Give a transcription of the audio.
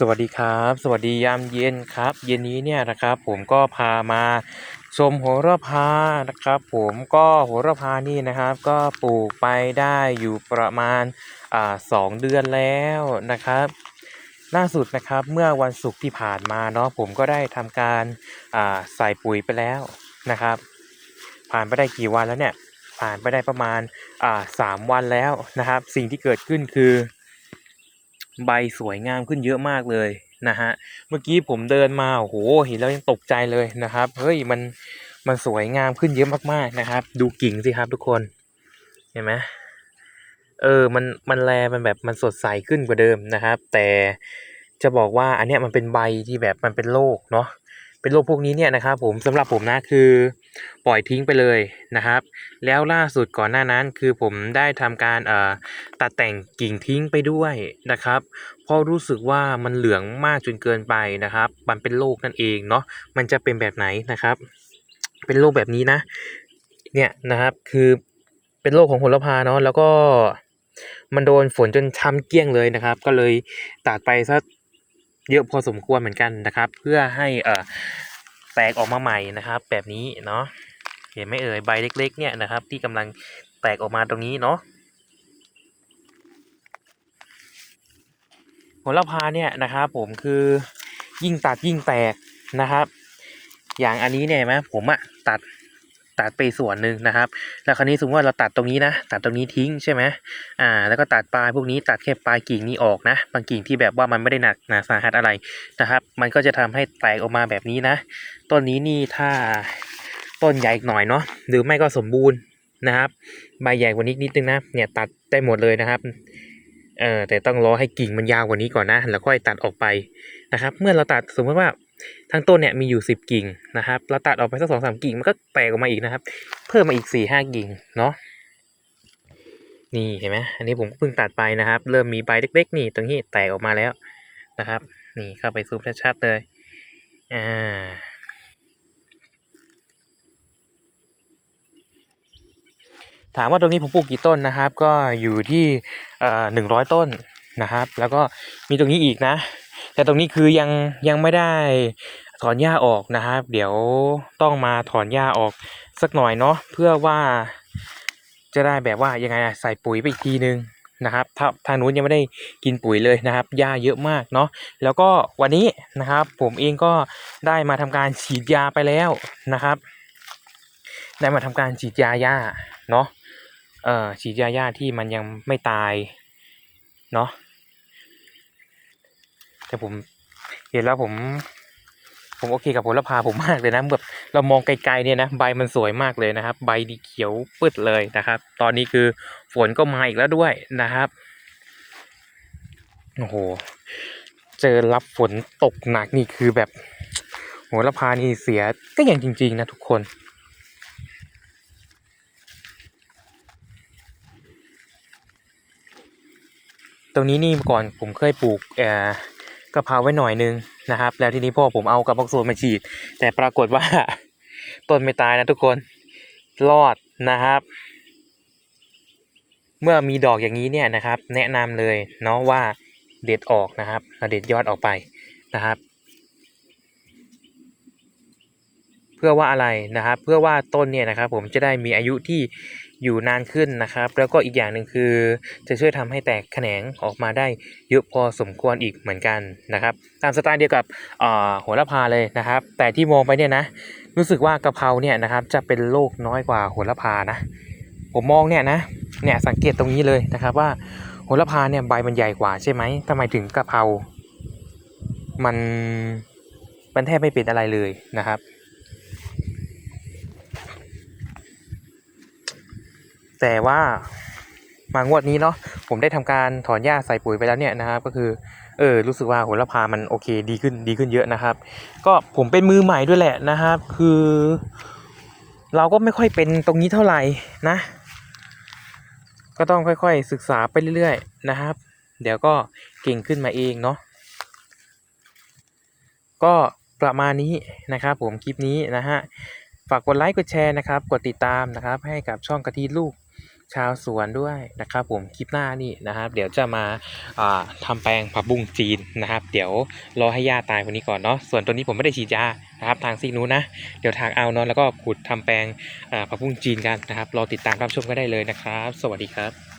สวัสดีครับ สวัสดียามเย็นครับ เย็นนี้เนี่ยนะครับ ผมก็พามาชมโหระพานะครับ ผมก็โหระพานี่นะครับ ก็ปลูกไปได้อยู่ประมาณอ่าสองเดือนแล้วนะครับล่าสุดนะครับเมื่อวันศุกร์ที่ผ่านมาเนาะผมก็ได้ทำการอ่าใส่ปุ๋ยไปแล้วนะครับ ผ่านไปได้กี่วันแล้วเนี่ยผ่านไปได้ประมาณอ่าสามวันแล้วนะครับ สิ่งที่เกิดขึ้นคือ ใบสวยงามขึ้นเยอะมากเลยนะฮะเมื่อกี้ผมเดินมาโอ้โหเห็นแล้วยังตกใจเลยนะครับเฮ้ยมันมันสวยงามขึ้นเยอะมากๆนะครับ ดูกิ่งสิครับทุกคนเห็นไหมเออมันมันแลมันแบบมันสดใสขึ้นกว่าเดิมนะครับ แต่จะบอกว่าอันเนี้ยมันเป็นใบที่แบบมันเป็นโรคเนาะ เป็นโรคพวกนี้เนี่ยนะครับผมสำหรับผมนะคือปล่อยทิ้งไปเลยนะครับ แล้วล่าสุดก่อนหน้านั้นคือผมได้ทำการเอ่อตัดแต่งกิ่งทิ้งไปด้วยนะครับเพราะรู้สึกว่ามันเหลืองมากจนเกินไปนะครับ มันเป็นโรคนั่นเองเนาะมันจะเป็นแบบไหนนะครับ เป็นโรคแบบนี้นะ เนี่ยนะครับคือเป็นโรคของโหระพาเนาะแล้วก็มันโดนฝนจนช้ำเกลี้ยงเลยนะครับ ก็เลยตัดไปซะเยอะพอสมควรเหมือนกันนะครับ เพื่อให้เอ่อ แตกออกมาใหม่นะครับ แบบนี้เนาะเห็นไหมเอ่ยใบเล็ก ๆ เนี่ยนะครับ ที่กำลังแตกออกมาตรงนี้เนาะผลพาเนี่ยนะครับผมคือยิ่งตัดยิ่งแตกนะครับ อย่างอันนี้เนี่ยเห็นไหมผมอะตัด ตัดไปส่วนหนึ่งนะครับ แล้วคราวนี้สมมติว่าเราตัดตรงนี้นะ ตัดตรงนี้ทิ้งใช่ไหมอ่า แล้วก็ตัดปลายพวกนี้ตัดแค่ปลายกิ่งนี้ออกนะ บางกิ่งที่แบบว่ามันไม่ได้หนักหนาสาหัสอะไรนะครับ มันก็จะทำให้แตกออกมาแบบนี้นะ ต้นนี้นี่ถ้าต้นใหญ่อีกหน่อยเนาะ หรือไม่ก็สมบูรณ์นะครับ ใบใหญ่กว่านี้นิดนึงนะ เนี่ยตัดได้หมดเลยนะครับเออแต่ต้องรอให้กิ่งมันยาวกว่านี้ก่อนนะ แล้วค่อยตัดออกไปนะครับ เมื่อเราตัดสมมติว่า ทั้งต้นเนี่ยมีอยู่สิบกิ่งนะครับเราตัดออกไปสักสองสามกิ่งมันก็แตกออกมาอีกนะครับ เพิ่มมาอีกสี่ห้ากิ่งเนาะนี่เห็นไหมอันนี้ผมเพิ่งตัดไปนะครับ เริ่มมีใบเล็ก ๆ นี่ตรงนี้แตกออกมาแล้วนะครับ นี่เข้าไปซูมชัดๆเลยอ่าถามว่าตรงนี้ผมปลูกกี่ต้นนะครับ ก็อยู่ที่หนึ่งร้อยต้นนะครับ แล้วก็มีตรงนี้อีกนะ แต่ตรงนี้คือยังยังไม่ได้ถอนหญ้าออกนะครับ เดี๋ยวต้องมาถอนหญ้าออกสักหน่อยเนาะเพื่อว่าจะได้แบบว่ายังไงใส่ปุ๋ยไปอีกทีนึงนะครับถ้าทางนู้นยังไม่ได้กินปุ๋ยเลยนะครับหญ้าเยอะมากเนาะแล้วก็วันนี้นะครับ ผมเองก็ได้มาทำการฉีดยาไปแล้วนะครับ ได้มาทำการฉีดยาหญ้าเนาะเอ่อฉีดยาหญ้าที่มันยังไม่ตายเนาะ แต่ผมเห็นแล้วผม ผมโอเคกับผลพาผมมากเลยนะแบบเรามองไกลๆเนี่ยนะใบมันสวยมากเลยนะครับ ใบดีเขียวปืดเลยนะครับ ตอนนี้คือฝนก็มาอีกแล้วด้วยนะครับโอ้โหเจอรับฝนตกหนักนี่คือแบบโหระพานี่เสียก็อย่างจริง ๆ นะทุกคนตรงนี้นี่ก่อนผมเคยปลูกเอ่อ กะเพราไว้หน่อยนึงนะครับ แล้วทีนี้พ่อผมเอากระบอกโซนมาฉีด แต่ปรากฏว่าต้นไม่ตายนะทุกคนรอดนะครับ เมื่อมีดอกอย่างนี้เนี่ยนะครับ แนะนำเลยเนาะว่าเด็ดออกนะครับเอาเด็ดยอดออกไปนะครับ เพื่อว่าอะไรนะครับ เพื่อว่าต้นเนี่ยนะครับ ผมจะได้มีอายุที่ อยู่นานขึ้นนะครับ แล้วก็อีกอย่างหนึ่งคือจะช่วยทำให้แตกแขนงออกมาได้เยอะพอสมควรอีกเหมือนกันนะครับ ตามสไตล์เดียวกับอ่าโหระพาเลยนะครับ แต่ที่มองไปเนี่ยนะ รู้สึกว่ากะเพราเนี่ยนะครับจะเป็นโรคน้อยกว่าโหระพานะ ผมมองเนี่ยนะเนี่ยสังเกตตรงนี้เลยนะครับว่าโหระพาเนี่ยใบมันใหญ่กว่าใช่ไหมทำไมถึงกะเพรา มัน มันแทบไม่เป็นอะไรเลยนะครับ แต่ว่ามางวดนี้เนาะผมได้ทำการถอนหญ้าใส่ปุ๋ยไปแล้วเนี่ยนะครับ ก็คือเออรู้สึกว่าโหระพามันโอเคดีขึ้นดีขึ้นเยอะนะครับ ก็ผมเป็นมือใหม่ด้วยแหละนะครับ คือ เราก็ไม่ค่อยเป็นตรงนี้เท่าไหร่นะ ก็ต้องค่อยๆศึกษาไปเรื่อยๆนะครับ เดี๋ยวก็เก่งขึ้นมาเองเนาะก็ประมาณนี้นะครับผมคลิปนี้นะฮะฝากกดไลค์กดแชร์นะครับ กดติดตามนะครับ ให้กับช่องกะทิลูก ชาวสวนด้วยนะครับผมคลิปหน้านี่นะครับ เดี๋ยวจะมาทำทำแปลงผักบุ้งจีนนะครับ เดี๋ยวรอให้หญ้าตายคนนี้ก่อนเนาะส่วนตัวนี้ผมไม่ได้ฉีดยานะครับ ทางซีกนู้นนะเดี๋ยวทางเอาเนาะแล้วก็ขุดทำแปลงผักบุ้งจีนกันนะครับรอติดตามรับชมก็ได้เลยนะครับ สวัสดีครับ